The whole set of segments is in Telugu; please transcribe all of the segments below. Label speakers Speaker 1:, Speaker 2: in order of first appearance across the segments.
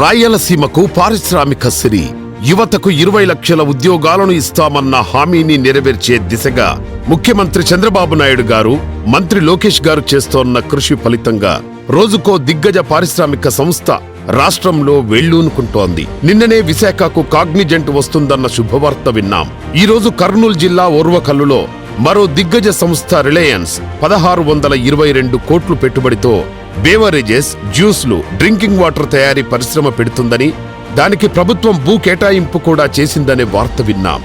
Speaker 1: రాయలసీమకు పారిశ్రామిక సిరి. యువతకు ఇరవై లక్షల ఉద్యోగాలను ఇస్తామన్న హామీని నెరవేర్చే దిశగా ముఖ్యమంత్రి చంద్రబాబు నాయుడు గారు మంత్రి లోకేష్ గారు చేస్తోన్న కృషి ఫలితంగా రోజుకో దిగ్గజ పారిశ్రామిక సంస్థ రాష్ట్రంలో వెళ్ళూనుకుంటోంది నిన్ననే విశాఖకు కాగ్నిజెంట్ వస్తుందన్న శుభవార్త విన్నాం. ఈరోజు కర్నూలు జిల్లా ఓర్వకల్లులో మరో దిగ్గజ సంస్థ రిలయన్స్ పదహారు వందల ఇరవై రెండు కోట్లు పెట్టుబడితో బేవరేజెస్ జ్యూస్లు డ్రింకింగ్ వాటర్ తయారీ పరిశ్రమ పెడుతుందని దానికి ప్రభుత్వం భూ కేటాయింపు కూడా చేసిందనే వార్త విన్నాం.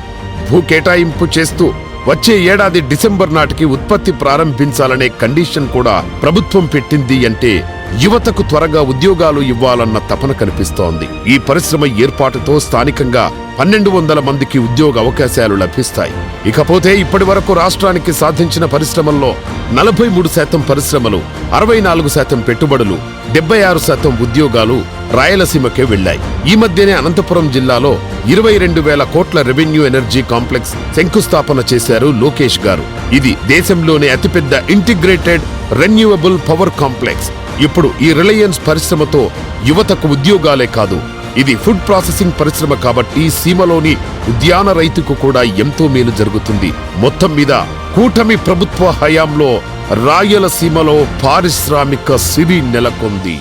Speaker 1: భూ కేటాయింపు చేస్తూ వచ్చే ఏడాది డిసెంబర్ నాటికి ఉత్పత్తి ప్రారంభించాలనే కండిషన్ కూడా ప్రభుత్వం పెట్టింది అంటే యువతకు త్వరగా ఉద్యోగాలు ఇవ్వాలన్న తపన కనిపిస్తోంది. ఈ పరిశ్రమ ఏర్పాటుతో స్థానికంగా పన్నెండు వందల మందికి ఉద్యోగ అవకాశాలు లభిస్తాయి. ఇకపోతే ఇప్పటి వరకు రాష్ట్రానికి సాధించిన పరిశ్రమల్లో నలభై మూడు శాతం పరిశ్రమలు అరవై నాలుగు శాతం పెట్టుబడులు డెబ్బై ఆరు శాతం ఉద్యోగాలు రాయలసీమకే వెళ్ళాయి ఈ మధ్యనే అనంతపురం జిల్లాలో ఇరవై రెండు వేల కోట్ల రెవెన్యూ ఎనర్జీ కాంప్లెక్స్ శంకుస్థాపన చేశారు లోకేష్ గారు. ఇది దేశంలోనే అతిపెద్ద ఇంటిగ్రేటెడ్ రెన్యూవబుల్ పవర్ కాంప్లెక్స్. ఇప్పుడు ఈ రిలయన్స్ పరిశ్రమతో యువతకు ఉద్యోగాలే కాదు. ఇది ఫుడ్ ప్రాసెసింగ్ పరిశ్రమ కాబట్టి సీమలోని ఉద్యాన రైతుకు కూడా ఎంతో మేలు జరుగుతుంది. మొత్తం మీద కూటమి ప్రభుత్వ హయాంలో రాయలసీమలో పారిశ్రామిక సిరి నెలకొంది.